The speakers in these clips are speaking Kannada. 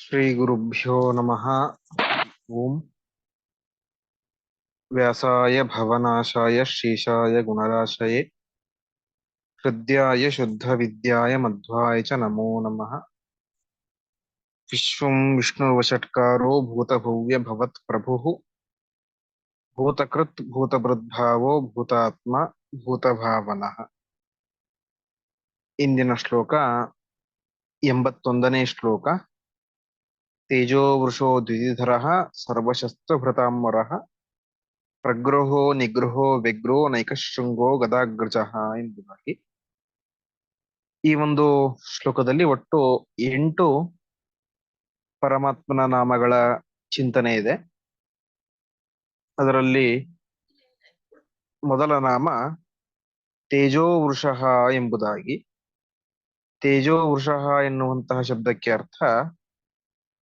श्रीगुरुभ्यो नमः ॐ व्यासाय भवनाशाय श्रीशाय गुणराशये हृद्याय शुद्धविद्याय मध्वाय च नमो नमः विश्वं विष्णुर्वषट्कारो भूतभव्यभवत्प्रभुः भूतकृत् भूतभृद्भावो ಭೂತಾತ್ಮ ಭೂತಭಾವನಃ ಇಂದಿನ ಶ್ಲೋಕ ಎಂಬತ್ತೊಂದನೇ ಶ್ಲೋಕ ತೇಜೋ ವೃಷೋ ದ್ವಿಧರ ಸರ್ವಶಸ್ತ್ರಭೃತಾಂಬರ ಪ್ರಗ್ರಹೋ ನಿಗ್ರಹೋ ವ್ಯಗ್ರೋ ನೈಕಶೃಂಗೋ ಗದಾಗ್ರಜ ಎಂಬುದಾಗಿ ಈ ಒಂದು ಶ್ಲೋಕದಲ್ಲಿ ಒಟ್ಟು ಎಂಟು ಪರಮಾತ್ಮನ ನಾಮಗಳ ಚಿಂತನೆ ಇದೆ. ಅದರಲ್ಲಿ ಮೊದಲ ನಾಮ ತೇಜೋ ವೃಷಃ ಎಂಬುದಾಗಿ. ತೇಜೋ ವೃಷಃ ಎನ್ನುವಂತಹ ಶಬ್ದಕ್ಕೆ ಅರ್ಥ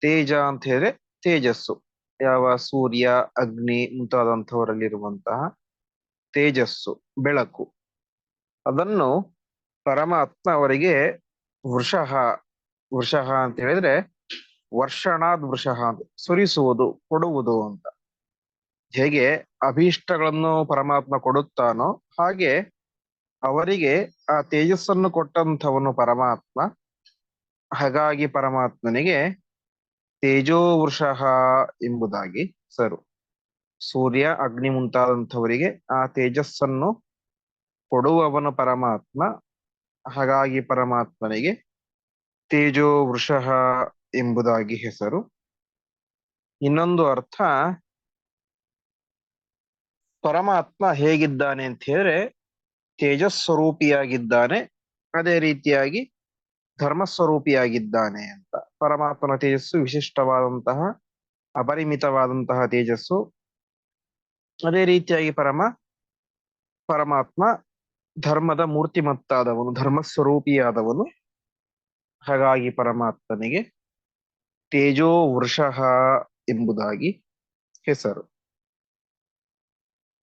ತೇಜ ಅಂತ ಹೇಳಿದ್ರೆ ತೇಜಸ್ಸು. ಯಾವ ಸೂರ್ಯ, ಅಗ್ನಿ ಮುಂತಾದಂಥವರಲ್ಲಿರುವಂತಹ ತೇಜಸ್ಸು, ಬೆಳಕು. ಅದನ್ನು ಪರಮಾತ್ಮ ಅವರಿಗೆ ವೃಷಃ ವೃಷಃ ಅಂತ ಹೇಳಿದ್ರೆ ವರ್ಷಣಾದ್ ವೃಷಃ ಅಂತ, ಸುರಿಸುವುದು, ಕೊಡುವುದು ಅಂತ. ಹೇಗೆ ಅಭೀಷ್ಟಗಳನ್ನು ಪರಮಾತ್ಮ ಕೊಡುತ್ತಾನೋ ಹಾಗೆ ಅವರಿಗೆ ಆ ತೇಜಸ್ಸನ್ನು ಕೊಟ್ಟಂಥವನು ಪರಮಾತ್ಮ. ಹಾಗಾಗಿ ಪರಮಾತ್ಮನಿಗೆ ತೇಜೋ ವೃಷಃ ಎಂಬುದಾಗಿ ಸರು ಸೂರ್ಯ ಅಗ್ನಿ ಮುಂತಾದಂಥವರಿಗೆ ಆ ತೇಜಸ್ಸನ್ನು ಕೊಡುವವನು ಪರಮಾತ್ಮ, ಹಾಗಾಗಿ ಪರಮಾತ್ಮನಿಗೆ ತೇಜೋ ವೃಷಃ ಎಂಬುದಾಗಿ ಹೆಸರು. ಇನ್ನೊಂದು ಅರ್ಥ, ಪರಮಾತ್ಮ ಹೇಗಿದ್ದಾನೆ ಅಂತ ಹೇಳಿದ್ರೆ ತೇಜಸ್ವರೂಪಿಯಾಗಿದ್ದಾನೆ ಅದೇ ರೀತಿಯಾಗಿ ಧರ್ಮಸ್ವರೂಪಿಯಾಗಿದ್ದಾನೆ ಅಂತ. ಪರಮಾತ್ಮನ ತೇಜಸ್ಸು ವಿಶಿಷ್ಟವಾದಂತಹ, ಅಪರಿಮಿತವಾದಂತಹ ತೇಜಸ್ಸು. ಅದೇ ರೀತಿಯಾಗಿ ಪರಮ, ಪರಮಾತ್ಮ ಧರ್ಮದ ಮೂರ್ತಿಮತ್ತಾದವನು, ಧರ್ಮಸ್ವರೂಪಿಯಾದವನು. ಹಾಗಾಗಿ ಪರಮಾತ್ಮನಿಗೆ ತೇಜೋ ವೃಷಃ ಎಂಬುದಾಗಿ ಹೆಸರು.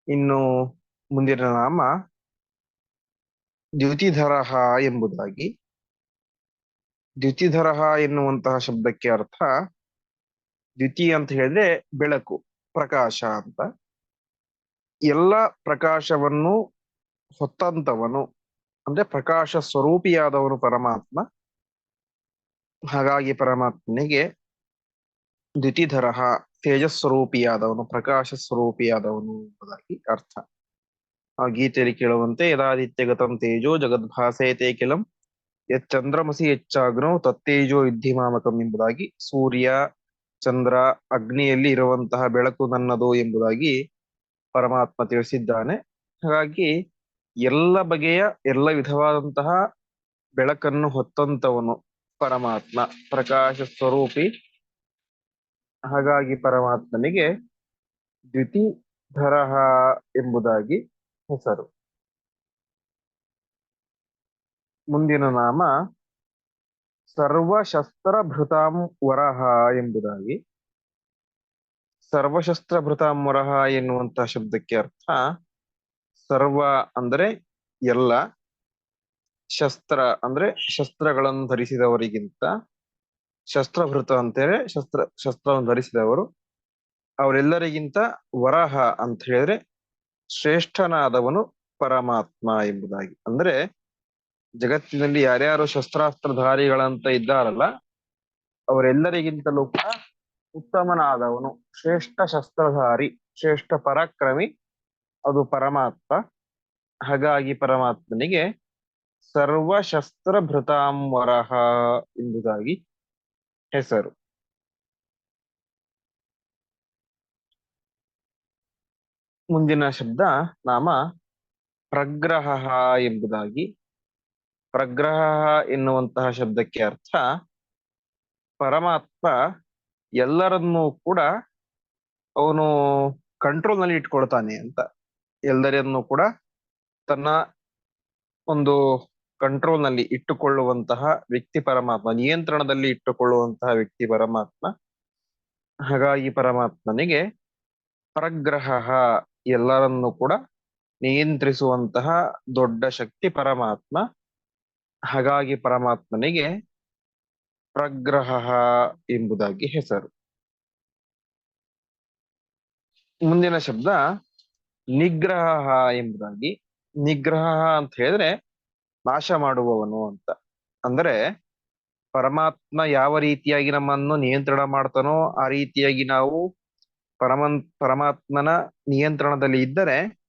ಇನ್ನು ಮುಂದಿನ ನಾಮ ದ್ಯುತಿಧರಹ ಎಂಬುದಾಗಿ ದ್ಯುತಿಧರಃ ಎನ್ನುವಂತಹ ಶಬ್ದಕ್ಕೆ ಅರ್ಥ ದ್ಯುತಿ ಅಂತ ಹೇಳಿದ್ರೆ ಬೆಳಕು, ಪ್ರಕಾಶ ಅಂತ. ಎಲ್ಲ ಪ್ರಕಾಶವನ್ನು ಹೊತ್ತಂತವನು, ಅಂದ್ರೆ ಪ್ರಕಾಶ ಸ್ವರೂಪಿಯಾದವನು ಪರಮಾತ್ಮ. ಹಾಗಾಗಿ ಪರಮಾತ್ಮನಿಗೆ ದ್ವಿತಿಧರ ತೇಜಸ್ವರೂಪಿಯಾದವನು, ಪ್ರಕಾಶ ಸ್ವರೂಪಿಯಾದವನು ಎಂಬುದಾಗಿ ಅರ್ಥ. ಆ ಗೀತೆಯಲ್ಲಿ ಕೇಳುವಂತೆ ಯದಾದಿತ್ಯಗತಂ ತೇಜೋ ಜಗದ್ಭಾಸೇತೆ ಕಿಲಂ ಯಚ್ಚಂದ್ರಮಸಿ ಹೆಚ್ಚಾಗ್ನೋ ತತ್ತೇಜೋ ವಿದ್ಯಿಮಾಮಕಂ ಎಂಬುದಾಗಿ ಸೂರ್ಯ, ಚಂದ್ರ, ಅಗ್ನಿಯಲ್ಲಿ ಇರುವಂತಹ ಬೆಳಕು ನನ್ನದು ಎಂಬುದಾಗಿ ಪರಮಾತ್ಮ ತಿಳಿಸಿದ್ದಾನೆ. ಹಾಗಾಗಿ ಎಲ್ಲ ಬಗೆಯ, ಎಲ್ಲ ವಿಧವಾದಂತಹ ಬೆಳಕನ್ನು ಹೊತ್ತಂತವನು ಪರಮಾತ್ಮ, ಪ್ರಕಾಶ ಸ್ವರೂಪಿ. ಹಾಗಾಗಿ ಪರಮಾತ್ಮನಿಗೆ ದ್ಯುತಿಧರಃ ಎಂಬುದಾಗಿ ಹೆಸರು. ಮುಂದಿನ ನಾಮ ಸರ್ವಶಸ್ತ್ರಭೃತಾಂ ವರಹ ಎಂಬುದಾಗಿ. ಸರ್ವಶಸ್ತ್ರಭೃತಾಂ ವರಹ ಎನ್ನುವಂತಹ ಶಬ್ದಕ್ಕೆ ಅರ್ಥ ಸರ್ವ ಅಂದ್ರೆ ಎಲ್ಲ, ಶಸ್ತ್ರ ಅಂದ್ರೆ ಶಸ್ತ್ರಗಳನ್ನು ಧರಿಸಿದವರಿಗಿಂತ, ಶಸ್ತ್ರಭೃತ ಅಂತೇಳಿ ಶಸ್ತ್ರ, ಶಸ್ತ್ರವನ್ನು ಧರಿಸಿದವರು, ಅವರೆಲ್ಲರಿಗಿಂತ ವರಹ ಅಂತ ಹೇಳಿದ್ರೆ ಶ್ರೇಷ್ಠನಾದವನು ಪರಮಾತ್ಮ ಎಂಬುದಾಗಿ. ಅಂದ್ರೆ ಜಗತ್ತಿನಲ್ಲಿ ಯಾರ್ಯಾರು ಶಸ್ತ್ರಾಸ್ತ್ರಧಾರಿಗಳಂತ ಇದ್ದಾರಲ್ಲ, ಅವರೆಲ್ಲರಿಗಿಂತಲೂ ಕೂಡ ಉತ್ತಮನಾದವನು. ಶ್ರೇಷ್ಠ ಶಸ್ತ್ರಧಾರಿ, ಶ್ರೇಷ್ಠ ಪರಾಕ್ರಮಿ, ಅದು ಪರಮಾತ್ಮ. ಹಾಗಾಗಿ ಪರಮಾತ್ಮನಿಗೆ ಸರ್ವ ಶಸ್ತ್ರ ಭೃತಾಂವರಹ ಎಂಬುದಾಗಿ ಹೆಸರು. ಮುಂದಿನ ಶಬ್ದ ನಾಮ ಪ್ರಗ್ರಹ ಎಂಬುದಾಗಿ ಪ್ರಗ್ರಹ ಎನ್ನುವಂತಹ ಶಬ್ದಕ್ಕೆ ಅರ್ಥ ಪರಮಾತ್ಮ ಎಲ್ಲರನ್ನೂ ಕೂಡ ಅವನು ಕಂಟ್ರೋಲ್ನಲ್ಲಿ ಇಟ್ಕೊಳ್ತಾನೆ ಅಂತ. ಎಲ್ಲರನ್ನು ಕೂಡ ತನ್ನ ಒಂದು ಕಂಟ್ರೋಲ್ನಲ್ಲಿ ಇಟ್ಟುಕೊಳ್ಳುವಂತಹ ವ್ಯಕ್ತಿ ಪರಮಾತ್ಮ, ನಿಯಂತ್ರಣದಲ್ಲಿ ಇಟ್ಟುಕೊಳ್ಳುವಂತಹ ವ್ಯಕ್ತಿ ಪರಮಾತ್ಮ. ಹಾಗಾಗಿ ಪರಮಾತ್ಮನಿಗೆ ಪ್ರಗ್ರಹ ಎಲ್ಲರನ್ನು ಕೂಡ ನಿಯಂತ್ರಿಸುವಂತಹ ದೊಡ್ಡ ಶಕ್ತಿ ಪರಮಾತ್ಮ. ಹಾಗಾಗಿ ಪರಮಾತ್ಮನಿಗೆ ಪ್ರಗ್ರಹ ಎಂಬುದಾಗಿ ಹೆಸರು. ಮುಂದಿನ ಶಬ್ದ ನಿಗ್ರಹ ಎಂಬುದಾಗಿ. ನಿಗ್ರಹ ಅಂತ ಹೇಳಿದ್ರೆ ನಾಶ ಮಾಡುವವನು ಅಂತ. ಅಂದ್ರೆ ಪರಮಾತ್ಮ ಯಾವ ರೀತಿಯಾಗಿ ನಮ್ಮನ್ನು ನಿಯಂತ್ರಣ ಮಾಡ್ತಾನೋ ಆ ರೀತಿಯಾಗಿ ನಾವು ಪರಮ, ಪರಮಾತ್ಮನ ನಿಯಂತ್ರಣದಲ್ಲಿ ಇದ್ದರೆ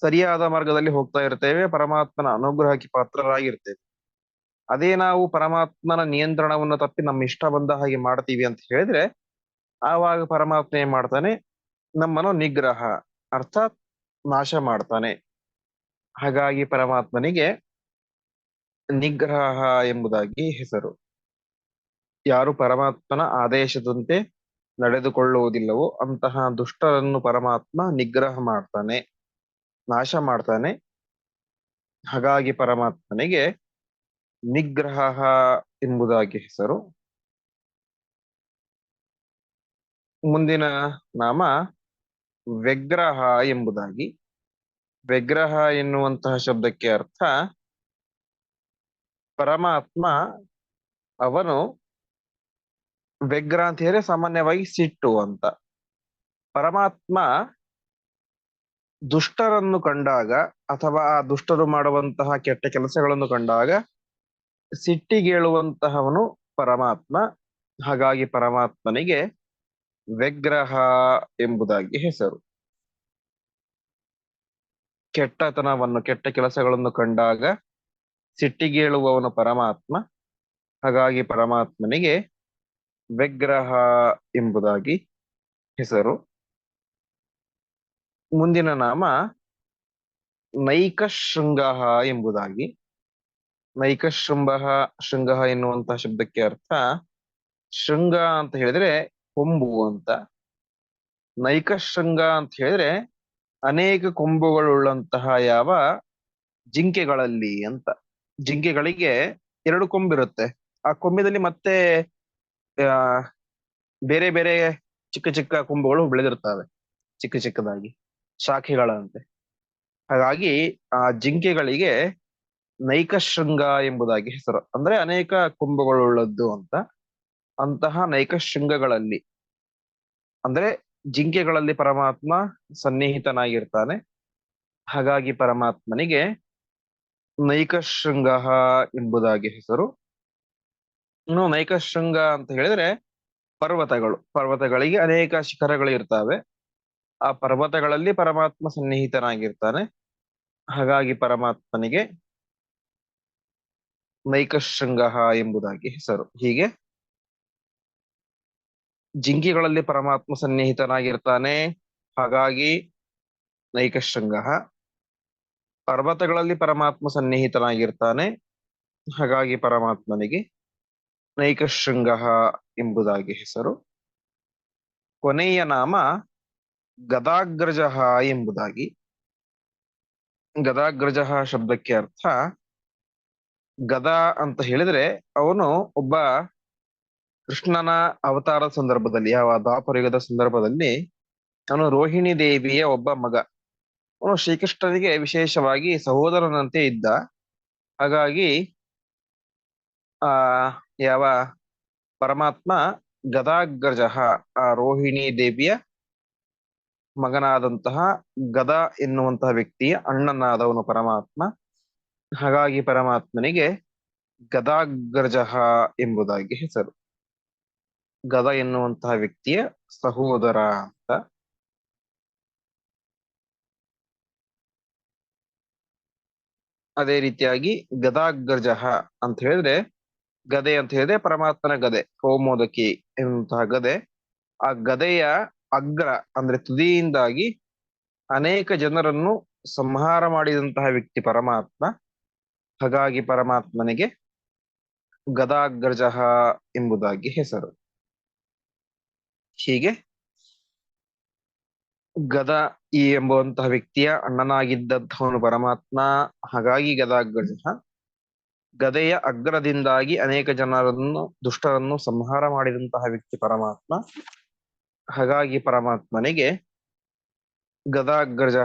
ಸರಿಯಾದ ಮಾರ್ಗದಲ್ಲಿ ಹೋಗ್ತಾ ಇರ್ತೇವೆ, ಪರಮಾತ್ಮನ ಅನುಗ್ರಹಕ್ಕೆ ಪಾತ್ರರಾಗಿರ್ತೇವೆ. ಅದೇ ನಾವು ಪರಮಾತ್ಮನ ನಿಯಂತ್ರಣವನ್ನು ತಪ್ಪಿ ನಮ್ಮ ಇಷ್ಟ ಬಂದ ಹಾಗೆ ಮಾಡ್ತೀವಿ ಅಂತ ಹೇಳಿದ್ರೆ, ಆವಾಗ ಪರಮಾತ್ಮ ಏನ್ ಮಾಡ್ತಾನೆ? ನಮ್ಮನ್ನು ನಿಗ್ರಹ, ಅರ್ಥಾತ್ ನಾಶ ಮಾಡ್ತಾನೆ. ಹಾಗಾಗಿ ಪರಮಾತ್ಮನಿಗೆ ನಿಗ್ರಹ ಎಂಬುದಾಗಿ ಹೆಸರು. ಯಾರು ಪರಮಾತ್ಮನ ಆದೇಶದಂತೆ ನಡೆದುಕೊಳ್ಳುವುದಿಲ್ಲವೋ ಅಂತಹ ದುಷ್ಟರನ್ನು ಪರಮಾತ್ಮ ನಿಗ್ರಹ ಮಾಡ್ತಾನೆ, ನಾಶ ಮಾಡ್ತಾನೆ. ಹಾಗಾಗಿ ಪರಮಾತ್ಮನಿಗೆ ನಿಗ್ರಹ ಎಂಬುದಾಗಿ ಹೆಸರು. ಮುಂದಿನ ನಾಮ ವ್ಯಗ್ರಹ ಎಂಬುದಾಗಿ. ವ್ಯಗ್ರಹ ಎನ್ನುವಂತಹ ಶಬ್ದಕ್ಕೆ ಅರ್ಥ ಪರಮಾತ್ಮ ಅವನು ವ್ಯಗ್ರ ಅಂತ ಹೇಳಿದ್ರೆ ಸಾಮಾನ್ಯವಾಗಿ ಸಿಟ್ಟು ಅಂತ. ಪರಮಾತ್ಮ ದುಷ್ಟರನ್ನು ಕಂಡಾಗ ಅಥವಾ ಆ ದುಷ್ಟರು ಮಾಡುವಂತಹ ಕೆಟ್ಟ ಕೆಲಸಗಳನ್ನು ಕಂಡಾಗ ಸಿಟ್ಟಿಗೇಳುವಂತಹವನು ಪರಮಾತ್ಮ, ಹಾಗಾಗಿ ಪರಮಾತ್ಮನಿಗೆ ವ್ಯಗ್ರಹ ಎಂಬುದಾಗಿ ಹೆಸರು. ಕೆಟ್ಟತನವನ್ನು, ಕೆಟ್ಟ ಕೆಲಸಗಳನ್ನು ಕಂಡಾಗ ಸಿಟ್ಟಿಗೇಳುವವನು ಪರಮಾತ್ಮ, ಹಾಗಾಗಿ ಪರಮಾತ್ಮನಿಗೆ ವ್ಯಗ್ರಹ ಎಂಬುದಾಗಿ ಹೆಸರು. ಮುಂದಿನ ನಾಮ ನೈಕ ಶೃಂಗ ಎಂಬುದಾಗಿ ನೈಕಶೃಂಗ ಶೃಂಗ ಎನ್ನುವಂತಹ ಶಬ್ದಕ್ಕೆ ಅರ್ಥ ಶೃಂಗ ಅಂತ ಹೇಳಿದ್ರೆ ಕೊಂಬು ಅಂತ. ನೈಕ ಶೃಂಗ ಅಂತ ಹೇಳಿದ್ರೆ ಅನೇಕ ಕೊಂಬುಗಳುಳ್ಳಂತಹ ಯಾವ ಜಿಂಕೆಗಳಲ್ಲಿ ಅಂತ. ಜಿಂಕೆಗಳಿಗೆ ಎರಡು ಕೊಂಬಿರುತ್ತೆ. ಆ ಕೊಂಬಿನಲ್ಲಿ ಮತ್ತೆ ಬೇರೆ ಬೇರೆ ಚಿಕ್ಕ ಚಿಕ್ಕ ಕೊಂಬುಗಳು ಬೆಳೆದಿರ್ತವೆ ಚಿಕ್ಕ ಚಿಕ್ಕದಾಗಿ, ಶಾಖೆಗಳಂತೆ. ಹಾಗಾಗಿ ಆ ಜಿಂಕೆಗಳಿಗೆ ನೈಕಶೃಂಗ ಎಂಬುದಾಗಿ ಹೆಸರು. ಅಂದ್ರೆ ಅನೇಕ ಕುಂಭಗಳುಳ್ಳದ್ದು ಅಂತ. ಅಂತಹ ನೈಕ ಶೃಂಗಗಳಲ್ಲಿ, ಅಂದ್ರೆ ಜಿಂಕೆಗಳಲ್ಲಿ ಪರಮಾತ್ಮ ಸನ್ನಿಹಿತನಾಗಿರ್ತಾನೆ. ಹಾಗಾಗಿ ಪರಮಾತ್ಮನಿಗೆ ನೈಕ ಶೃಂಗ ಎಂಬುದಾಗಿ ಹೆಸರು. ಇನ್ನು ನೈಕ ಶೃಂಗ ಅಂತ ಹೇಳಿದ್ರೆ ಪರ್ವತಗಳು. ಪರ್ವತಗಳಿಗೆ ಅನೇಕ ಶಿಖರಗಳು ಇರ್ತವೆ ಆ ಪರ್ವತಗಳಲ್ಲಿ ಪರಮಾತ್ಮ ಸನ್ನಿಹಿತನಾಗಿರ್ತಾನೆ. ಹಾಗಾಗಿ ಪರಮಾತ್ಮನಿಗೆ ನೈಕಶೃಂಗ ಎಂಬುದಾಗಿ ಹೆಸರು. ಹೀಗೆ? ಜಿಂಕೆಗಳಲ್ಲಿ ಪರಮಾತ್ಮ ಸನ್ನಿಹಿತನಾಗಿರ್ತಾನೆ. ಹಾಗಾಗಿ ನೈಕಶೃಂಗ. ಪರ್ವತಗಳಲ್ಲಿ ಪರಮಾತ್ಮ ಸನ್ನಿಹಿತನಾಗಿರ್ತಾನೆ. ಹಾಗಾಗಿ ಪರಮಾತ್ಮನಿಗೆ ನೈಕಶೃಂಗ ಎಂಬುದಾಗಿ ಹೆಸರು. ಕೊನೆಯ ನಾಮ ಗದಾಗ್ರಜ ಎಂಬುದಾಗಿ. ಗದಾಗ್ರಜ ಶಬ್ದಕ್ಕೆ ಅರ್ಥ ಗದ ಅಂತ ಹೇಳಿದ್ರೆ ಅವನು ಒಬ್ಬ ಕೃಷ್ಣನ ಅವತಾರ ಸಂದರ್ಭದಲ್ಲಿ, ಯಾವ ದ್ವಾಪರಯುಗದ ಸಂದರ್ಭದಲ್ಲಿ ಅವನು ರೋಹಿಣಿ ದೇವಿಯ ಒಬ್ಬ ಮಗ. ಅವನು ಶ್ರೀಕೃಷ್ಣನಿಗೆ ವಿಶೇಷವಾಗಿ ಸಹೋದರನಂತೆ ಇದ್ದ. ಹಾಗಾಗಿ ಆ ಯಾವ ಪರಮಾತ್ಮ ಗದಾಗ್ರಜ ಆ ರೋಹಿಣಿ ದೇವಿಯ ಮಗನಾದಂತಹ ಗದ ಎನ್ನುವಂತಹ ವ್ಯಕ್ತಿಯ ಅಣ್ಣನಾದವನು ಪರಮಾತ್ಮ. ಹಾಗಾಗಿ ಪರಮಾತ್ಮನಿಗೆ ಗದಾಗ್ರಜ ಎಂಬುದಾಗಿ ಹೆಸರು. ಗದ ಎನ್ನುವಂತಹ ವ್ಯಕ್ತಿಯ ಸಹೋದರ ಅಂತ. ಅದೇ ರೀತಿಯಾಗಿ ಗದಾಗ್ರಜ ಅಂತ ಹೇಳಿದ್ರೆ, ಗದೆ ಅಂತ ಹೇಳಿದ್ರೆ ಪರಮಾತ್ಮನ ಗದೆ ಕೋಮೋದಕಿ ಎನ್ನುವಂತಹ ಗದೆ. ಆ ಗದೆಯ ಅಗ್ರ ಅಂದ್ರೆ ತುದಿಯಿಂದಾಗಿ ಅನೇಕ ಜನರನ್ನು ಸಂಹಾರ ಮಾಡಿದಂತಹ ವ್ಯಕ್ತಿ ಪರಮಾತ್ಮ. ಹಾಗಾಗಿ ಪರಮಾತ್ಮನಿಗೆ ಗದಾಗ್ರಜ ಎಂಬುದಾಗಿ ಹೆಸರು. ಹೀಗೆ ಗದ ಈ ಎಂಬುವಂತಹ ವ್ಯಕ್ತಿಯ ಅಣ್ಣನಾಗಿದ್ದಂಥವನು ಪರಮಾತ್ಮ. ಹಾಗಾಗಿ ಗದಾಗ್ರಜ ಗದೆಯ ಅಗ್ರದಿಂದಾಗಿ ಅನೇಕ ಜನರನ್ನು, ದುಷ್ಟರನ್ನು ಸಂಹಾರ ಮಾಡಿದಂತಹ ವ್ಯಕ್ತಿ ಪರಮಾತ್ಮ. ಹಾಗಾಗಿ ಪರಮಾತ್ಮನಿಗೆ ಗದಾಗ್ರಜ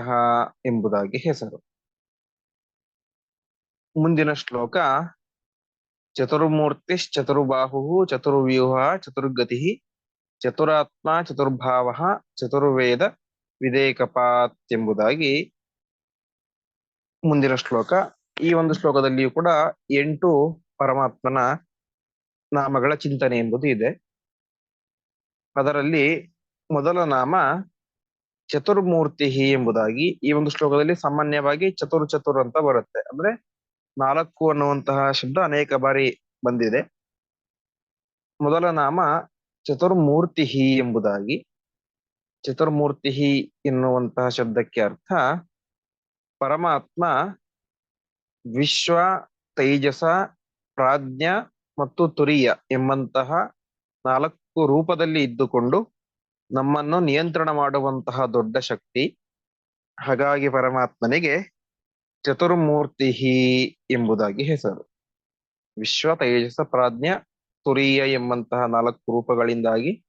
ಎಂಬುದಾಗಿ ಹೆಸರು. ಮುಂದಿನ ಶ್ಲೋಕ, ಚತುರ್ಮೂರ್ತಿ ಚತುರ್ಬಾಹು ಚತುರ್ವ್ಯೂಹ ಚತುರ್ಗತಿ ಚತುರಾತ್ಮ ಚತುರ್ಭಾವ ಚತುರ್ವೇದ ವಿದೇಕಪಾತ್ ಎಂಬುದಾಗಿ ಮುಂದಿನ ಶ್ಲೋಕ. ಈ ಒಂದು ಶ್ಲೋಕದಲ್ಲಿಯೂ ಕೂಡ ಎಂಟು ಪರಮಾತ್ಮನ ನಾಮಗಳ ಚಿಂತನೆ ಎಂಬುದು ಇದೆ. ಅದರಲ್ಲಿ ಮೊದಲ ನಾಮ ಚತುರ್ಮೂರ್ತಿ ಎಂಬುದಾಗಿ ಈ ಒಂದು ಶ್ಲೋಕದಲ್ಲಿ ಸಾಮಾನ್ಯವಾಗಿ ಚತುರ್ ಚತುರ್ ಅಂತ ಬರುತ್ತೆ. ಅಂದ್ರೆ ನಾಲ್ಕು ಅನ್ನುವಂತಹ ಶಬ್ದ ಅನೇಕ ಬಾರಿ ಬಂದಿದೆ. ಮೊದಲ ನಾಮ ಚತುರ್ಮೂರ್ತಿ ಎಂಬುದಾಗಿ. ಚತುರ್ಮೂರ್ತಿ ಎನ್ನುವಂತಹ ಶಬ್ದಕ್ಕೆ ಅರ್ಥ ಪರಮಾತ್ಮ ವಿಶ್ವ, ತೈಜಸ, ಪ್ರಾಜ್ಞ ಮತ್ತು ತುರಿಯ ಎಂಬಂತಹ ನಾಲ್ಕು ರೂಪದಲ್ಲಿ ಇದ್ದುಕೊಂಡು ನಮ್ಮನ್ನು ನಿಯಂತ್ರಣ ಮಾಡುವಂತಹ ದೊಡ್ಡ ಶಕ್ತಿ. ಹಾಗಾಗಿ ಪರಮಾತ್ಮನಿಗೆ ಚತುರ್ಮೂರ್ತಿ ಎಂಬುದಾಗಿ ಹೆಸರು. ವಿಶ್ವ ತೇಜಸ ಪ್ರಾಜ್ಞ ತುರಿಯ ಎಂಬಂತಹ ನಾಲ್ಕು ರೂಪಗಳಿಂದಾಗಿ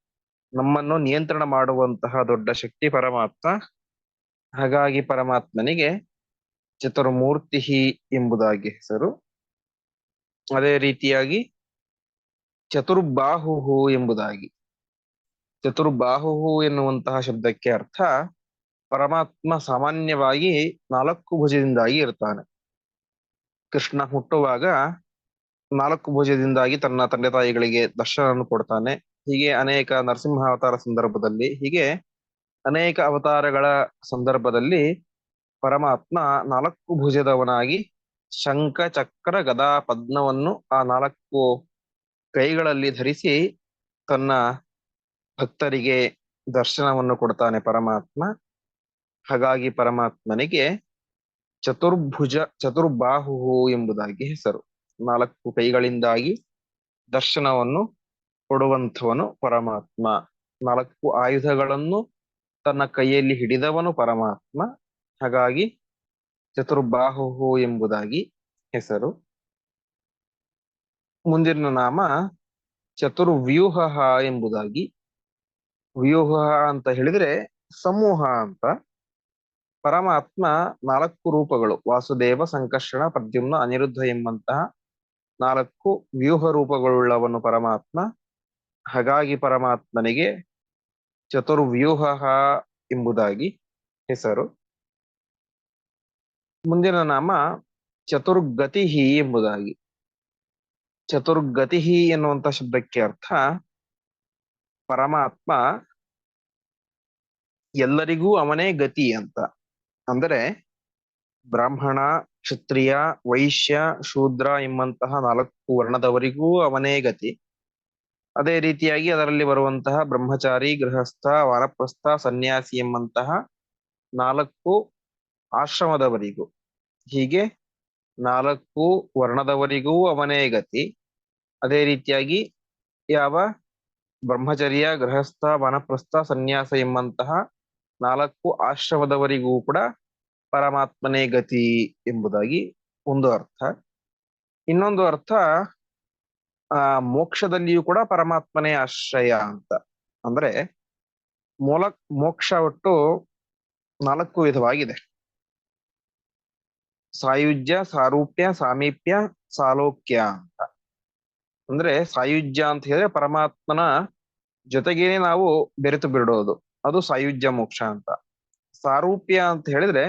ನಮ್ಮನ್ನು ನಿಯಂತ್ರಣ ಮಾಡುವಂತಹ ದೊಡ್ಡ ಶಕ್ತಿ ಪರಮಾತ್ಮ. ಹಾಗಾಗಿ ಪರಮಾತ್ಮನಿಗೆ ಚತುರ್ಮೂರ್ತಿ ಎಂಬುದಾಗಿ ಹೆಸರು. ಅದೇ ರೀತಿಯಾಗಿ ಚತುರ್ಬಾಹು ಎಂಬುದಾಗಿ. ಚತುರ್ಬಾಹು ಎನ್ನುವಂತಹ ಶಬ್ದಕ್ಕೆ ಅರ್ಥ ಪರಮಾತ್ಮ ಸಾಮಾನ್ಯವಾಗಿ ನಾಲ್ಕು ಭುಜದಿಂದಾಗಿ ಇರ್ತಾನೆ. ಕೃಷ್ಣ ಹುಟ್ಟುವಾಗ ನಾಲ್ಕು ಭುಜದಿಂದಾಗಿ ತನ್ನ ತಂದೆ ತಾಯಿಗಳಿಗೆ ದರ್ಶನವನ್ನು ಕೊಡ್ತಾನೆ. ಹೀಗೆ ಅನೇಕ ನರಸಿಂಹ ಅವತಾರ ಸಂದರ್ಭದಲ್ಲಿ, ಹೀಗೆ ಅನೇಕ ಅವತಾರಗಳ ಸಂದರ್ಭದಲ್ಲಿ ಪರಮಾತ್ಮ ನಾಲ್ಕು ಭುಜದವನಾಗಿ ಶಂಖ, ಚಕ್ರ, ಗದಾ, ಪದ್ಮವನ್ನು ಆ ನಾಲ್ಕು ಕೈಗಳಲ್ಲಿ ಧರಿಸಿ ತನ್ನ ಭಕ್ತರಿಗೆ ದರ್ಶನವನ್ನು ಕೊಡ್ತಾನೆ ಪರಮಾತ್ಮ. ಹಾಗಾಗಿ ಪರಮಾತ್ಮನಿಗೆ ಚತುರ್ಭುಜ ಚತುರ್ಬಾಹು ಎಂಬುದಾಗಿ ಹೆಸರು. ನಾಲ್ಕು ಕೈಗಳಿಂದಾಗಿ ದರ್ಶನವನ್ನು ಕೊಡುವಂಥವನು ಪರಮಾತ್ಮ. ನಾಲ್ಕು ಆಯುಧಗಳನ್ನು ತನ್ನ ಕೈಯಲ್ಲಿ ಹಿಡಿದವನು ಪರಮಾತ್ಮ. ಹಾಗಾಗಿ ಚತುರ್ಬಾಹು ಎಂಬುದಾಗಿ ಹೆಸರು. ಮುಂದಿನ ನಾಮ ಚತುರ್ವ್ಯೂಹ ಎಂಬುದಾಗಿ. ವ್ಯೂಹ ಅಂತ ಹೇಳಿದ್ರೆ ಸಮೂಹ ಅಂತ. ಪರಮಾತ್ಮ ನಾಲ್ಕು ರೂಪಗಳು, ವಾಸುದೇವ, ಸಂಕರ್ಷಣ, ಪ್ರದ್ಯುಮ್ನ, ಅನಿರುದ್ಧ ಎಂಬಂತಹ ನಾಲ್ಕು ವ್ಯೂಹ ರೂಪಗಳುಳ್ಳವನು ಪರಮಾತ್ಮ. ಹಾಗಾಗಿ ಪರಮಾತ್ಮನಿಗೆ ಚತುರ್ವ್ಯೂಹ ಎಂಬುದಾಗಿ ಹೆಸರು. ಮುಂದಿನ ನಾಮ ಚತುರ್ಗತಿ ಎಂಬುದಾಗಿ. ಚತುರ್ಗತಿ ಎನ್ನುವಂತ ಶಬ್ದಕ್ಕೆ ಅರ್ಥ ಪರಮಾತ್ಮ ಎಲ್ಲರಿಗೂ ಅವನೇ ಗತಿ ಅಂತ. ಅಂದರೆ ಬ್ರಾಹ್ಮಣ, ಕ್ಷತ್ರಿಯ, ವೈಶ್ಯ, ಶೂದ್ರ ಎಂಬಂತಹ ನಾಲ್ಕು ವರ್ಣದವರಿಗೂ ಅವನೇ ಗತಿ. ಅದೇ ರೀತಿಯಾಗಿ ಅದರಲ್ಲಿ ಬರುವಂತಹ ಬ್ರಹ್ಮಚಾರಿ, ಗೃಹಸ್ಥ, ವಾನಪ್ರಸ್ಥ, ಸನ್ಯಾಸಿ ಎಂಬಂತಹ ನಾಲ್ಕು ಆಶ್ರಮದವರಿಗೂ. ಹೀಗೆ ನಾಲ್ಕು ವರ್ಣದವರಿಗೂ ಅವನೇ ಗತಿ. ಅದೇ ರೀತಿಯಾಗಿ ಯಾವ ಬ್ರಹ್ಮಚರ್ಯ, ಗೃಹಸ್ಥ, ವನಪ್ರಸ್ಥ, ಸನ್ಯಾಸ ಎಂಬಂತಹ ನಾಲ್ಕು ಆಶ್ರಮದವರಿಗೂ ಕೂಡ ಪರಮಾತ್ಮನೇ ಗತಿ ಎಂಬುದಾಗಿ ಒಂದು ಅರ್ಥ. ಇನ್ನೊಂದು ಅರ್ಥ, ಆ, ಮೋಕ್ಷದಲ್ಲಿಯೂ ಕೂಡ ಪರಮಾತ್ಮನೇ ಆಶ್ರಯ ಅಂತ. ಅಂದ್ರೆ ಮೂಲ, ಮೋಕ್ಷ ಒಟ್ಟು ನಾಲ್ಕು ವಿಧವಾಗಿದೆ. ಸಾಯುಜ್ಯ, ಸಾರೂಪ್ಯ, ಸಾಮೀಪ್ಯ, ಸಾಲೋಕ್ಯ ಅಂತ. ಅಂದ್ರೆ ಸಾಯುಜ್ಯ ಅಂತ ಹೇಳಿದ್ರೆ ಪರಮಾತ್ಮನ ಜೊತೆಗೇನೆ ನಾವು ಬೆರೆತು ಬಿಡೋದು. ಅದು ಸಾಯುಜ್ಯ ಮೋಕ್ಷ ಅಂತ. ಸಾರೂಪ್ಯ ಅಂತ ಹೇಳಿದ್ರೆ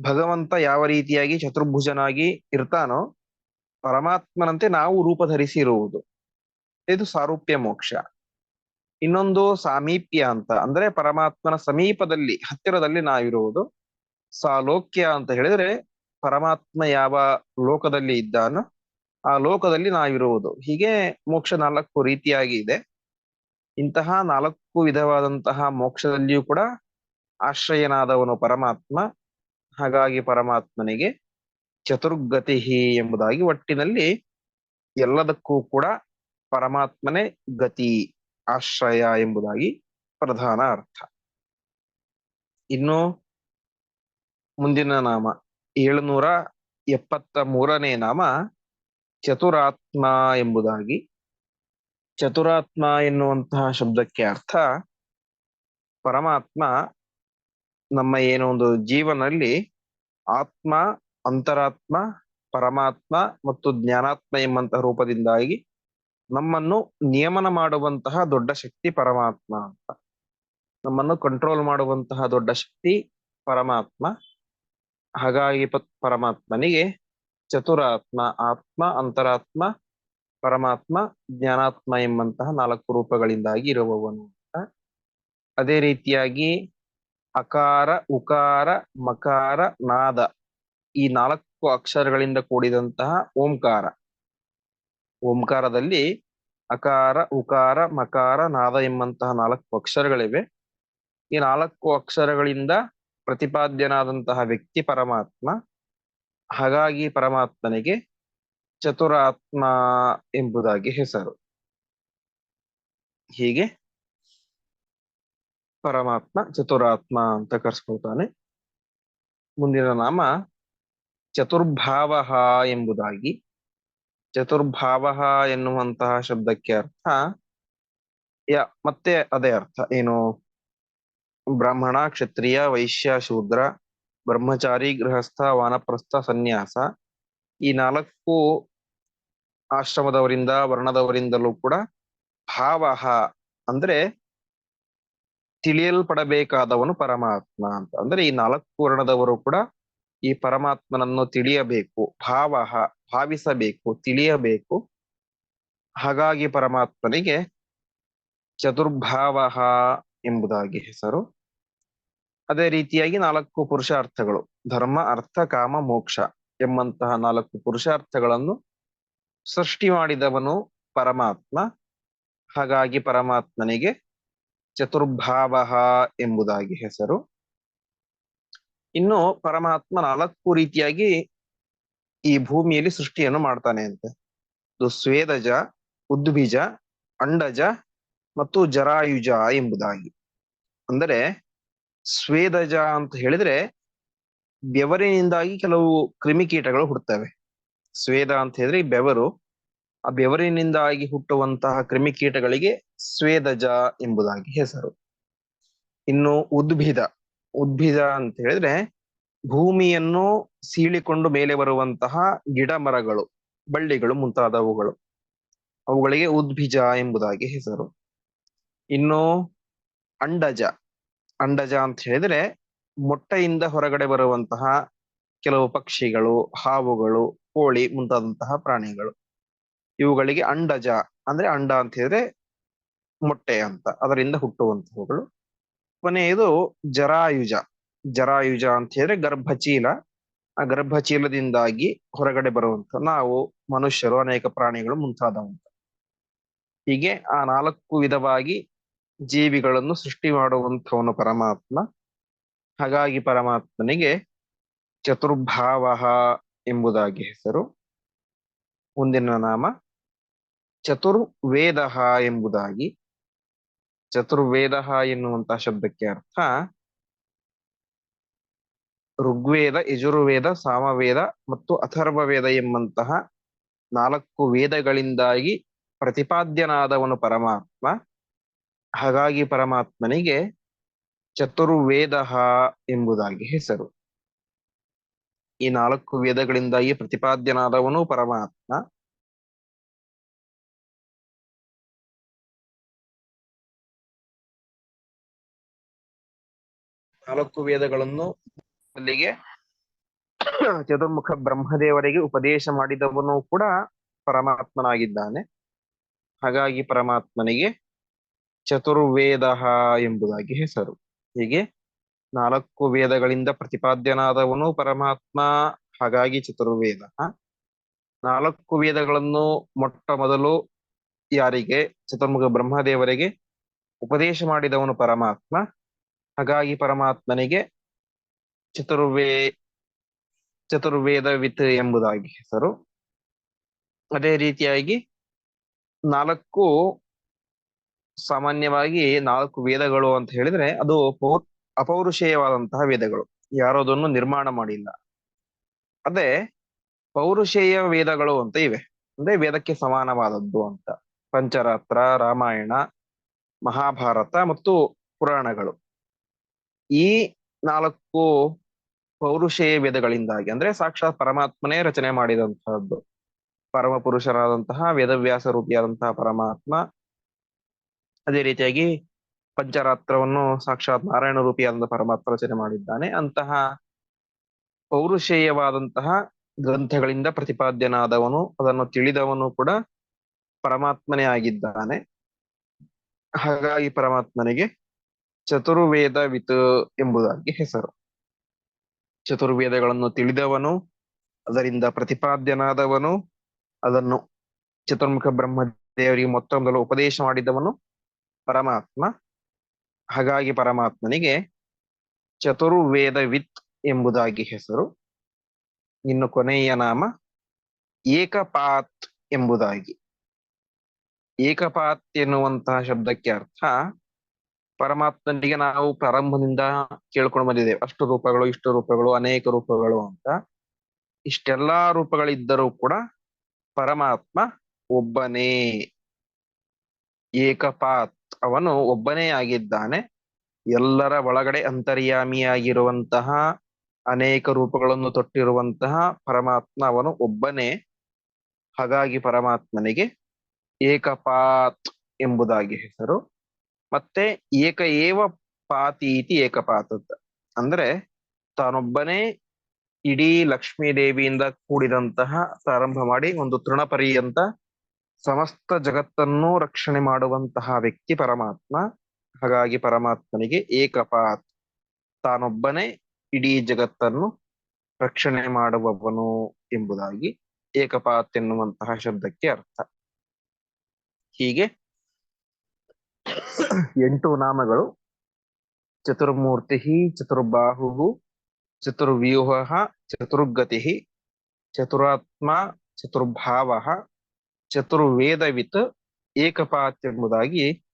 ಭಗವಂತ ಯಾವ ರೀತಿಯಾಗಿ ಚತುರ್ಭುಜನಾಗಿ ಇರ್ತಾನೋ ಪರಮಾತ್ಮನಂತೆ ನಾವು ರೂಪ ಧರಿಸಿ ಇರುವುದು. ಇದು ಸಾರೂಪ್ಯ ಮೋಕ್ಷ. ಇನ್ನೊಂದು ಸಾಮೀಪ್ಯ ಅಂತ ಅಂದ್ರೆ ಪರಮಾತ್ಮನ ಸಮೀಪದಲ್ಲಿ, ಹತ್ತಿರದಲ್ಲಿ ನಾವಿರುವುದು. ಸಾಲೋಕ್ಯ ಅಂತ ಹೇಳಿದ್ರೆ ಪರಮಾತ್ಮ ಯಾವ ಲೋಕದಲ್ಲಿ ಇದ್ದಾನೋ ಆ ಲೋಕದಲ್ಲಿ ನಾವಿರುವುದು. ಹೀಗೆ ಮೋಕ್ಷ ನಾಲ್ಕು ರೀತಿಯಾಗಿ ಇದೆ. ಇಂತಹ ನಾಲ್ಕು ವಿಧವಾದಂತಹ ಮೋಕ್ಷದಲ್ಲಿಯೂ ಕೂಡ ಆಶ್ರಯನಾದವನು ಪರಮಾತ್ಮ. ಹಾಗಾಗಿ ಪರಮಾತ್ಮನಿಗೆ ಚತುರ್ಗತಿ ಎಂಬುದಾಗಿ ಒಟ್ಟಿನಲ್ಲಿ ಎಲ್ಲದಕ್ಕೂ ಕೂಡ ಪರಮಾತ್ಮನೇ ಗತಿ, ಆಶ್ರಯ ಎಂಬುದಾಗಿ ಪ್ರಧಾನ ಅರ್ಥ. ಇನ್ನು ಮುಂದಿನ ನಾಮ, ಏಳುನೂರ ಎಪ್ಪತ್ತ ಮೂರನೇ ನಾಮ, ಚತುರಾತ್ಮ ಎಂಬುದಾಗಿ ಚತುರಾತ್ಮ ಎನ್ನುವಂತಹ ಶಬ್ದಕ್ಕೆ ಅರ್ಥ ಪರಮಾತ್ಮ ನಮ್ಮ ಏನೋ ಒಂದು ಜೀವನಲ್ಲಿ ಆತ್ಮ, ಅಂತರಾತ್ಮ, ಪರಮಾತ್ಮ ಮತ್ತು ಜ್ಞಾನಾತ್ಮ ಎಂಬಂತಹ ರೂಪದಿಂದಾಗಿ ನಮ್ಮನ್ನು ನಿಯಮನ ಮಾಡುವಂತಹ ದೊಡ್ಡ ಶಕ್ತಿ ಪರಮಾತ್ಮ ಅಂತ. ನಮ್ಮನ್ನು ಕಂಟ್ರೋಲ್ ಮಾಡುವಂತಹ ದೊಡ್ಡ ಶಕ್ತಿ ಪರಮಾತ್ಮ. ಹಾಗಾಗಿ ಪರಮಾತ್ಮನಿಗೆ ಚತುರಾತ್ಮ, ಆತ್ಮ, ಅಂತರಾತ್ಮ ಪರಮಾತ್ಮ ಜ್ಞಾನಾತ್ಮ ಎಂಬಂತಹ ನಾಲ್ಕು ರೂಪಗಳಿಂದಾಗಿ ಇರುವವನು ಅಂತ. ಅದೇ ರೀತಿಯಾಗಿ ಅಕಾರ, ಉಕಾರ, ಮಕಾರ, ನಾದ ಈ ನಾಲ್ಕು ಅಕ್ಷರಗಳಿಂದ ಕೂಡಿದಂತಹ ಓಂಕಾರ. ಓಂಕಾರದಲ್ಲಿ ಅಕಾರ, ಉಕಾರ, ಮಕಾರ, ನಾದ ಎಂಬಂತಹ ನಾಲ್ಕು ಅಕ್ಷರಗಳಿವೆ. ಈ ನಾಲ್ಕು ಅಕ್ಷರಗಳಿಂದ ಪ್ರತಿಪಾದ್ಯನಾದಂತಹ ವ್ಯಕ್ತಿ ಪರಮಾತ್ಮ. ಹಾಗಾಗಿ ಪರಮಾತ್ಮನಿಗೆ ಚತುರಾತ್ಮ ಎಂಬುದಾಗಿ ಹೆಸರು. ಹೀಗೆ ಪರಮಾತ್ಮ ಚತುರಾತ್ಮ ಅಂತ ಕರೆಸ್ಕೊಳ್ತಾನೆ. ಮುಂದಿನ ನಾಮ ಚತುರ್ಭಾವ ಎಂಬುದಾಗಿ. ಚತುರ್ಭಾವ ಎನ್ನುವಂತಹ ಶಬ್ದಕ್ಕೆ ಅರ್ಥ ಯ, ಮತ್ತೆ ಅದೇ ಅರ್ಥ. ಏನು? ಬ್ರಾಹ್ಮಣ, ಕ್ಷತ್ರಿಯ, ವೈಶ್ಯ, ಶೂದ್ರ, ಬ್ರಹ್ಮಚಾರಿ, ಗೃಹಸ್ಥ, ವಾನಪ್ರಸ್ಥ, ಸನ್ಯಾಸ. ಈ ನಾಲ್ಕು ಆಶ್ರಮದವರಿಂದ, ವರ್ಣದವರಿಂದಲೂ ಕೂಡ ಭಾವಹ ಅಂದ್ರೆ ತಿಳಿಯಲ್ಪಡಬೇಕಾದವನು ಪರಮಾತ್ಮ ಅಂತ. ಅಂದ್ರೆ ಈ ನಾಲ್ಕು ವರ್ಣದವರು ಕೂಡ ಈ ಪರಮಾತ್ಮನನ್ನು ತಿಳಿಯಬೇಕು ಭಾವ ಭಾವಿಸಬೇಕು, ತಿಳಿಯಬೇಕು. ಹಾಗಾಗಿ ಪರಮಾತ್ಮನಿಗೆ ಚತುರ್ಭಾವ ಎಂಬುದಾಗಿ ಹೆಸರು. ಅದೇ ರೀತಿಯಾಗಿ ನಾಲ್ಕು ಪುರುಷಾರ್ಥಗಳು, ಧರ್ಮ, ಅರ್ಥ, ಕಾಮ, ಮೋಕ್ಷ. ಎಂಬಂತಹ ನಾಲ್ಕು ಪುರುಷಾರ್ಥಗಳನ್ನು ಸೃಷ್ಟಿ ಮಾಡಿದವನು ಪರಮಾತ್ಮ. ಹಾಗಾಗಿ ಪರಮಾತ್ಮನಿಗೆ ಚತುರ್ಭಾವ ಎಂಬುದಾಗಿ ಹೆಸರು. ಇನ್ನು ಪರಮಾತ್ಮ ನಾಲ್ಕು ರೀತಿಯಾಗಿ ಈ ಭೂಮಿಯಲ್ಲಿ ಸೃಷ್ಟಿಯನ್ನು ಮಾಡ್ತಾನೆ ಅಂತೆ. ಸ್ವೇದಜ ಉದ್ಬೀಜ ಅಂಡಜ ಮತ್ತು ಜರಾಯುಜ ಎಂಬುದಾಗಿ. ಅಂದರೆ ಸ್ವೇದಜ ಅಂತ ಹೇಳಿದ್ರೆ ಬೆವರಿನಿಂದಾಗಿ ಕೆಲವು ಕ್ರಿಮಿಕೀಟಗಳು ಹುಡ್ತವೆ ಸ್ವೇದ ಅಂತ ಹೇಳಿದ್ರೆ ಬೆವರು, ಆ ಬೆವರಿನಿಂದಾಗಿ ಹುಟ್ಟುವಂತಹ ಕ್ರಿಮಿಕೀಟಗಳಿಗೆ ಸ್ವೇದಜ ಎಂಬುದಾಗಿ ಹೆಸರು. ಇನ್ನು ಉದ್ಭಿದ ಉದ್ಭಿದ ಅಂತ ಹೇಳಿದ್ರೆ ಭೂಮಿಯನ್ನು ಸೀಳಿಕೊಂಡು ಮೇಲೆ ಬರುವಂತಹ ಗಿಡ ಮರಗಳು ಬಳ್ಳಿಗಳು ಮುಂತಾದವುಗಳು. ಅವುಗಳಿಗೆ ಉದ್ಭಿಜ ಎಂಬುದಾಗಿ ಹೆಸರು. ಇನ್ನು ಅಂಡಜ ಅಂಡಜ ಅಂತ ಹೇಳಿದ್ರೆ ಮೊಟ್ಟೆಯಿಂದ ಹೊರಗಡೆ ಬರುವಂತಹ ಕೆಲವು ಪಕ್ಷಿಗಳು, ಹಾವುಗಳು, ಕೋಳಿ ಮುಂತಾದಂತಹ ಪ್ರಾಣಿಗಳು. ಇವುಗಳಿಗೆ ಅಂಡಜ ಅಂದ್ರೆ ಅಂಡ ಅಂತ ಹೇಳಿದ್ರೆ ಮೊಟ್ಟೆ ಅಂತ, ಅದರಿಂದ ಹುಟ್ಟುವಂತಹವುಗಳು ಕೊನೆಯದು ಜರಾಯುಜ. ಜರಾಯುಜ ಅಂತ ಹೇಳಿದ್ರೆ ಗರ್ಭಚೀಲ. ಆ ಗರ್ಭಚೀಲದಿಂದಾಗಿ ಹೊರಗಡೆ ಬರುವಂತ, ನಾವು ಮನುಷ್ಯರು ಅನೇಕ ಪ್ರಾಣಿಗಳು ಮುಂತಾದವಂತ ಹೀಗೆ ಆ ನಾಲ್ಕು ವಿಧವಾಗಿ ಜೀವಿಗಳನ್ನು ಸೃಷ್ಟಿ ಮಾಡುವಂಥವನು ಪರಮಾತ್ಮ. ಹಾಗಾಗಿ ಪರಮಾತ್ಮನಿಗೆ ಚತುರ್ಭಾವ ಎಂಬುದಾಗಿ ಹೆಸರು, ಮುಂದಿನ ನಾಮ ಚತುರ್ವೇದ ಎಂಬುದಾಗಿ. ಚತುರ್ವೇದ ಎನ್ನುವಂತಹ ಶಬ್ದಕ್ಕೆ ಅರ್ಥ ಋಗ್ವೇದ, ಯಜುರ್ವೇದ, ಸಾಮವೇದ ಮತ್ತು ಅಥರ್ವವೇದ ಎಂಬಂತಹ ನಾಲ್ಕು ವೇದಗಳಿಂದಾಗಿ ಪ್ರತಿಪಾದ್ಯನಾದವನು ಪರಮಾತ್ಮ. ಹಾಗಾಗಿ ಪರಮಾತ್ಮನಿಗೆ ಚತುರ್ವೇದ ಎಂಬುದಾಗಿ ಹೆಸರು. ಈ ನಾಲ್ಕು ವೇದಗಳಿಂದಾಗಿ ಪ್ರತಿಪಾದ್ಯನಾದವನು ಪರಮಾತ್ಮ. ನಾಲ್ಕು ವೇದಗಳನ್ನು ಅಲ್ಲಿಗೆ ಚತುರ್ಮುಖ ಬ್ರಹ್ಮದೇವರಿಗೆ ಉಪದೇಶ ಮಾಡಿದವನು ಕೂಡ ಪರಮಾತ್ಮನಾಗಿದ್ದಾನೆ. ಹಾಗಾಗಿ ಪರಮಾತ್ಮನಿಗೆ ಚತುರ್ವೇದ ಎಂಬುದಾಗಿ ಹೆಸರು. ಹೀಗೆ ನಾಲ್ಕು ವೇದಗಳಿಂದ ಪ್ರತಿಪಾದ್ಯನಾದವನು ಪರಮಾತ್ಮ. ಹಾಗಾಗಿ ಚತುರ್ವೇದ. ನಾಲ್ಕು ವೇದಗಳನ್ನು ಮೊಟ್ಟ ಮೊದಲು ಯಾರಿಗೆ? ಚತುರ್ಮುಖ ಬ್ರಹ್ಮದೇವರಿಗೆ ಉಪದೇಶ ಮಾಡಿದವನು ಪರಮಾತ್ಮ. ಹಾಗಾಗಿ ಪರಮಾತ್ಮನಿಗೆ ಚತುರ್ವೇ, ಚತುರ್ವೇದವಿತ್ ಎಂಬುದಾಗಿ ಹೆಸರು. ಅದೇ ರೀತಿಯಾಗಿ ನಾಲ್ಕು ಸಾಮಾನ್ಯವಾಗಿ ನಾಲ್ಕು ವೇದಗಳು ಅಂತ ಹೇಳಿದ್ರೆ ಅದು ಪೌರ್, ಅಪೌರುಷೇಯವಾದಂತಹ ವೇದಗಳು. ಯಾರೋದನ್ನು ನಿರ್ಮಾಣ ಮಾಡಿಲ್ಲ. ಅದೇ ಪೌರುಷೇಯ ವೇದಗಳು ಅಂತ ಇವೆ. ಅಂದ್ರೆ ವೇದಕ್ಕೆ ಸಮಾನವಾದದ್ದು ಅಂತ. ಪಂಚರಾತ್ರ, ರಾಮಾಯಣ, ಮಹಾಭಾರತ ಮತ್ತು ಪುರಾಣಗಳು. ಈ ನಾಲ್ಕು ಪೌರುಷೇಯ ವೇದಗಳಿಂದಾಗಿ ಅಂದ್ರೆ ಸಾಕ್ಷಾತ್ ಪರಮಾತ್ಮನೇ ರಚನೆ ಮಾಡಿದಂತಹದ್ದು. ಪರಮ ಪುರುಷರಾದಂತಹ ವೇದವ್ಯಾಸ ರೂಪಿಯಾದಂತಹ ಪರಮಾತ್ಮ ಅದೇ ರೀತಿಯಾಗಿ ಪಂಚರಾತ್ರವನ್ನು ಸಾಕ್ಷಾತ್ ನಾರಾಯಣ ರೂಪಿಯಾದಂತಹ ಪರಮಾತ್ಮ ರಚನೆ ಮಾಡಿದ್ದಾನೆ. ಅಂತಹ ಪೌರುಷೇಯವಾದಂತಹ ಗ್ರಂಥಗಳಿಂದ ಪ್ರತಿಪಾದ್ಯನಾದವನು, ಅದನ್ನು ತಿಳಿದವನು ಕೂಡ ಪರಮಾತ್ಮನೇ ಆಗಿದ್ದಾನೆ. ಹಾಗಾಗಿ ಪರಮಾತ್ಮನಿಗೆ ಚತುರ್ವೇದ ವಿತ್ ಎಂಬುದಾಗಿ ಹೆಸರು. ಚತುರ್ವೇದಗಳನ್ನು ತಿಳಿದವನು, ಅದರಿಂದ ಪ್ರತಿಪಾದ್ಯನಾದವನು, ಅದನ್ನು ಚತುರ್ಮುಖ ಬ್ರಹ್ಮದೇವರಿಗೆ ಮೊತ್ತೊಂದಲು ಉಪದೇಶ ಮಾಡಿದವನು ಪರಮಾತ್ಮ. ಹಾಗಾಗಿ ಪರಮಾತ್ಮನಿಗೆ ಚತುರ್ವೇದ ವಿತ್ ಎಂಬುದಾಗಿ ಹೆಸರು. ಇನ್ನು ಕೊನೆಯ ನಾಮ ಏಕಪಾತ್ ಎಂಬುದಾಗಿ. ಏಕಪಾತ್ ಎನ್ನುವಂತಹ ಶಬ್ದಕ್ಕೆ ಅರ್ಥ ಪರಮಾತ್ಮನಿಗೆ ನಾವು ಪ್ರಾರಂಭದಿಂದ ಕೇಳ್ಕೊಂಡು ಬಂದಿದ್ದೇವೆ. ಅಷ್ಟು ರೂಪಗಳು, ಇಷ್ಟು ರೂಪಗಳು, ಅನೇಕ ರೂಪಗಳು ಅಂತ. ಇಷ್ಟೆಲ್ಲಾ ರೂಪಗಳಿದ್ದರೂ ಕೂಡ ಪರಮಾತ್ಮ ಒಬ್ಬನೇ. ಏಕಪಾತ್ ಅವನು ಒಬ್ಬನೇ ಆಗಿದ್ದಾನೆ. ಎಲ್ಲರ ಒಳಗಡೆ ಅಂತರ್ಯಾಮಿಯಾಗಿರುವಂತಹ ಅನೇಕ ರೂಪಗಳನ್ನು ತೊಟ್ಟಿರುವಂತಹ ಪರಮಾತ್ಮ ಅವನು ಒಬ್ಬನೇ. ಹಾಗಾಗಿ ಪರಮಾತ್ಮನಿಗೆ ಏಕಪಾತ್ ಎಂಬುದಾಗಿ ಹೆಸರು. ಮತ್ತೆ ಏಕ ಏವ ಪಾತೀತಿ ಏಕಪಾತದ ಅಂದ್ರೆ ತಾನೊಬ್ಬನೇ ಇಡೀ ಲಕ್ಷ್ಮೀ ದೇವಿಯಿಂದ ಕೂಡಿದಂತಹ ಪ್ರಾರಂಭ ಮಾಡಿ ಒಂದು ತೃಣಪರ್ಯಂತ ಸಮಸ್ತ ಜಗತ್ತನ್ನು ರಕ್ಷಣೆ ಮಾಡುವಂತಹ ವ್ಯಕ್ತಿ ಪರಮಾತ್ಮ. ಹಾಗಾಗಿ ಪರಮಾತ್ಮನಿಗೆ ಏಕಪಾತ್. ತಾನೊಬ್ಬನೇ ಇಡೀ ಜಗತ್ತನ್ನು ರಕ್ಷಣೆ ಮಾಡುವವನು ಎಂಬುದಾಗಿ ಏಕಪಾತ್ ಎನ್ನುವಂತಹ ಶಬ್ದಕ್ಕೆ ಅರ್ಥ. ಹೀಗೆ ಎಂಟು ನಾಮಗಳು. ಚತುರ್ಮೂರ್ತಿ ಚತುರ್ಬಾಹು ಚತುರ್ವ್ಯೂಹ ಚತುರ್ಗತಿ ಚತುರಾತ್ಮ, ಚತುರ್ಭಾವ ಚತುರ್ವೇದವಿತ್ ಏಕಪಾತ್ ಎಂಬುದಾಗಿ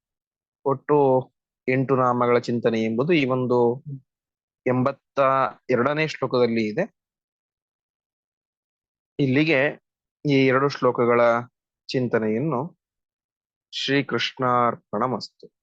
ಒಟ್ಟು ಎಂಟು ನಾಮಗಳ ಚಿಂತನೆ ಎಂಬುದು ಈ ಒಂದು ಎಂಬತ್ತ ಎರಡನೇ ಶ್ಲೋಕದಲ್ಲಿ ಇದೆ. ಇಲ್ಲಿಗೆ ಈ ಎರಡು ಶ್ಲೋಕಗಳ ಚಿಂತನೆಯನ್ನು ಶ್ರೀಕೃಷ್ಣಾರ್ಪಣಮಸ್ತು.